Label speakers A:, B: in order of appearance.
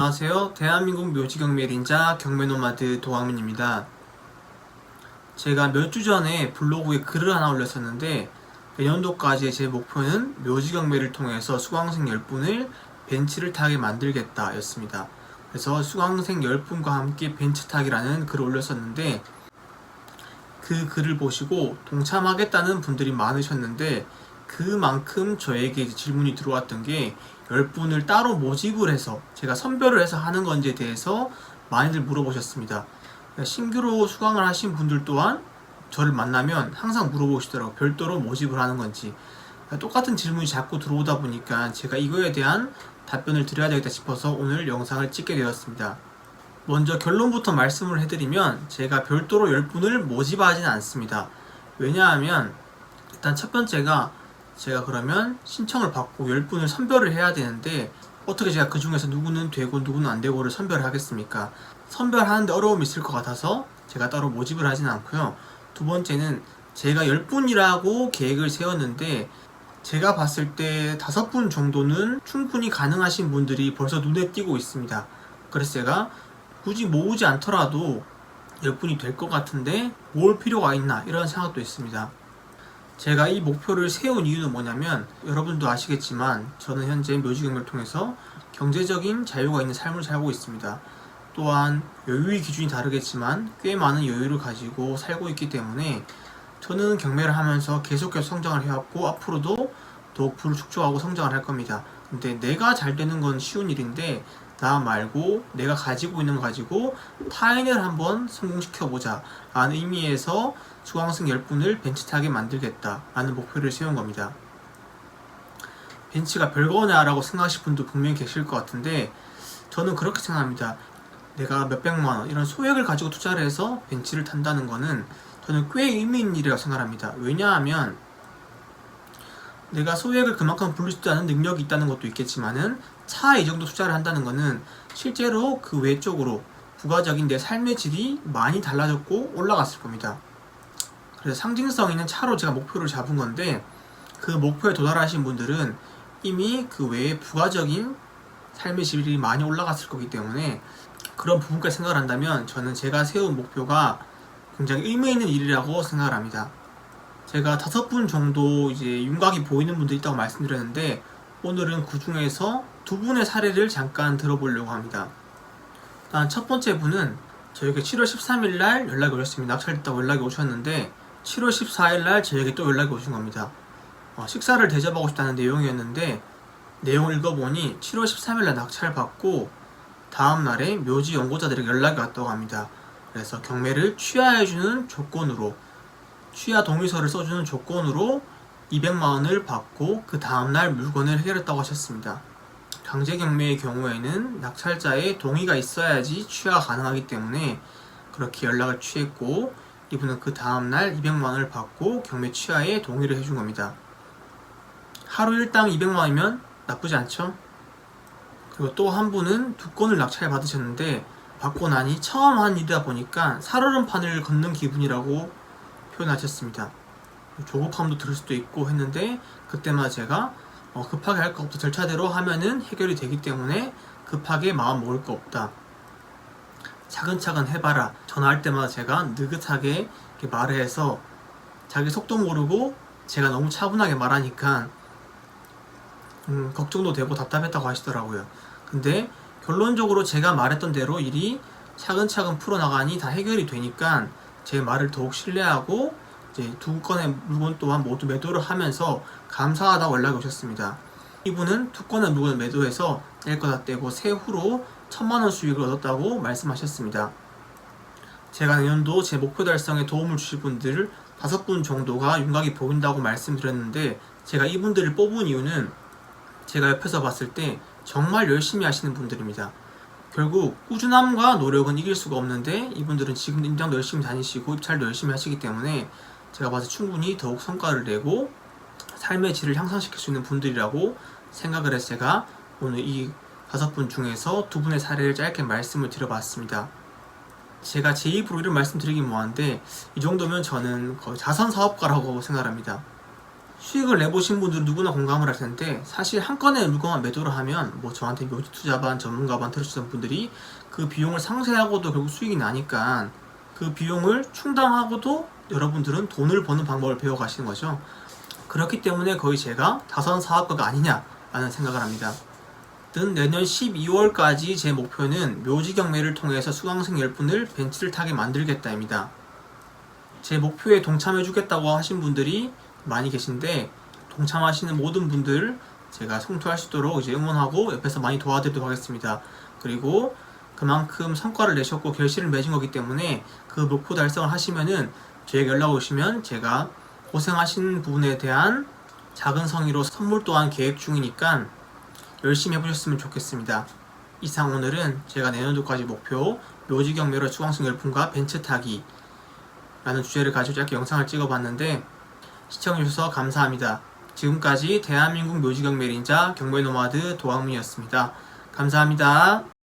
A: 안녕하세요. 대한민국 묘지경매 린자 경매노마드 도광민입니다. 제가 몇 주 전에 블로그에 글을 하나 올렸었는데 내년도까지 제 목표는 묘지경매를 통해서 수강생 10분을 벤치를 타게 만들겠다 였습니다. 그래서 수강생 10분과 함께 벤치 타기라는 글을 올렸었는데 그 글을 보시고 동참하겠다는 분들이 많으셨는데 그만큼 저에게 질문이 들어왔던 게 10분을 따로 모집을 해서 제가 선별을 해서 하는 건지에 대해서 많이들 물어보셨습니다. 그러니까 신규로 수강을 하신 분들 또한 저를 만나면 항상 물어보시더라고요. 별도로 모집을 하는 건지. 그러니까 똑같은 질문이 자꾸 들어오다 보니까 제가 이거에 대한 답변을 드려야 되겠다 싶어서 오늘 영상을 찍게 되었습니다. 먼저 결론부터 말씀을 해드리면 제가 별도로 10분을 모집하지는 않습니다. 왜냐하면 일단 첫 번째가 제가 그러면 신청을 받고 10분을 선별을 해야 되는데 어떻게 제가 그 중에서 누구는 되고 누구는 안 되고를 선별을 하겠습니까? 선별하는데 어려움이 있을 것 같아서 제가 따로 모집을 하진 않고요. 두 번째는 제가 10분이라고 계획을 세웠는데 제가 봤을 때 다섯 분 정도는 충분히 가능하신 분들이 벌써 눈에 띄고 있습니다. 그래서 제가 굳이 모으지 않더라도 10분이 될 것 같은데 모을 필요가 있나 이런 생각도 있습니다. 제가 이 목표를 세운 이유는 뭐냐면 여러분도 아시겠지만 저는 현재 묘지경매를 통해서 경제적인 자유가 있는 삶을 살고 있습니다. 또한 여유의 기준이 다르겠지만 꽤 많은 여유를 가지고 살고 있기 때문에 저는 경매를 하면서 계속해서 성장을 해왔고 앞으로도 더욱 부를 축적하고 성장을 할 겁니다. 근데 내가 잘 되는 건 쉬운 일인데 나 말고 내가 가지고 있는 거 가지고 타인을 한번 성공시켜보자 라는 의미에서 수강생 10분을 벤치타게 만들겠다 라는 목표를 세운 겁니다. 벤치가 별거냐 라고 생각하실 분도 분명히 계실 것 같은데 저는 그렇게 생각합니다. 내가 몇백만 원 이런 소액을 가지고 투자를 해서 벤치를 탄다는 거는 저는 꽤 의미 있는 일이라고 생각합니다. 왜냐하면 내가 소액을 그만큼 불릴 수 있는 능력이 있다는 것도 있겠지만은 차에 이 정도 투자를 한다는 거는 실제로 그 외적으로 부가적인 내 삶의 질이 많이 달라졌고 올라갔을 겁니다. 그래서 상징성 있는 차로 제가 목표를 잡은 건데 그 목표에 도달하신 분들은 이미 그 외에 부가적인 삶의 질이 많이 올라갔을 거기 때문에 그런 부분까지 생각을 한다면 저는 제가 세운 목표가 굉장히 의미 있는 일이라고 생각을 합니다. 제가 다섯 분 정도 이제 윤곽이 보이는 분도 있다고 말씀드렸는데 오늘은 그 중에서 두 분의 사례를 잠깐 들어보려고 합니다. 일단 첫 번째 분은 저에게 7월 13일 날 연락이 오셨습니다. 낙찰됐다고 연락이 오셨는데 7월 14일 날 저에게 또 연락이 오신 겁니다. 어, 식사를 대접하고 싶다는 내용이었는데 내용을 읽어보니 7월 13일 날 낙찰 받고 다음 날에 묘지 연구자들에게 연락이 왔다고 합니다. 그래서 경매를 취하해주는 조건으로 취하 동의서를 써주는 조건으로 200만 원을 받고 그 다음 날 물건을 해결했다고 하셨습니다. 강제 경매의 경우에는 낙찰자의 동의가 있어야지 취하가 가능하기 때문에 그렇게 연락을 취했고 이분은 그 다음날 200만 원을 받고 경매 취하에 동의를 해준 겁니다. 하루 일당 200만 원이면 나쁘지 않죠? 그리고 또 한 분은 두 건을 낙찰 받으셨는데 받고 나니 처음 한 일이다 보니까 살얼음판을 걷는 기분이라고 표현하셨습니다. 조급함도 들을 수도 있고 했는데 그때마다 제가 어, 급하게 할 거 없다 절차대로 하면은 해결이 되기 때문에 급하게 마음 먹을 거 없다. 차근차근 해봐라. 전화할 때마다 제가 느긋하게 말을 해서 자기 속도 모르고 제가 너무 차분하게 말하니까 음, 걱정도 되고 답답했다고 하시더라고요. 근데 결론적으로 제가 말했던 대로 일이 차근차근 풀어나가니 다 해결이 되니까 제 말을 더욱 신뢰하고 이제 두 건의 물건 또한 모두 매도를 하면서 감사하다고 연락이 오셨습니다. 이분은 두 건의 물건을 매도해서 뗄 거 다 떼고 세후로 천만 원 수익을 얻었다고 말씀하셨습니다. 제가 내년도 제 목표 달성에 도움을 주실 분들 다섯 분 정도가 윤곽이 보인다고 말씀드렸는데 제가 이분들을 뽑은 이유는 제가 옆에서 봤을 때 정말 열심히 하시는 분들입니다. 결국 꾸준함과 노력은 이길 수가 없는데 이분들은 지금 임장도 열심히 다니시고 입찰도 열심히 하시기 때문에 제가 봐서 충분히 더욱 성과를 내고 삶의 질을 향상시킬 수 있는 분들이라고 생각을 해서 제가 오늘 이 다섯 분 중에서 두 분의 사례를 짧게 말씀을 드려봤습니다. 제가 제 입으로 이런 말씀 드리긴 뭐한데 이 정도면 저는 거의 자선 사업가라고 생각합니다. 수익을 내보신 분들은 누구나 공감을 할 텐데 사실 한 건의 물건만 매도를 하면 뭐 저한테 묘지 투자반 전문가반 들으시던 분들이 그 비용을 상쇄하고도 결국 수익이 나니까 그 비용을 충당하고도 여러분들은 돈을 버는 방법을 배워가시는 거죠. 그렇기 때문에 거의 제가 다선 사업가가 아니냐라는 생각을 합니다. 든 내년 12월까지 제 목표는 묘지 경매를 통해서 수강생 10분을 벤치를 타게 만들겠다입니다. 제 목표에 동참해주겠다고 하신 분들이 많이 계신데 동참하시는 모든 분들 제가 성투할 수 있도록 이제 응원하고 옆에서 많이 도와드리도록 하겠습니다. 그리고 그만큼 성과를 내셨고 결실을 맺은 거기 때문에 그 목표 달성을 하시면은 저에게 연락 오시면 제가 고생하신 부분에 대한 작은 성의로 선물 또한 계획 중이니까 열심히 해보셨으면 좋겠습니다. 이상 오늘은 제가 내년도까지 목표 묘지 경매로 수강생 열풍과 벤츠 타기 라는 주제를 가지고 짧게 영상을 찍어봤는데 시청해주셔서 감사합니다. 지금까지 대한민국 묘지 경매인자 경매 노마드 도항민이었습니다. 감사합니다.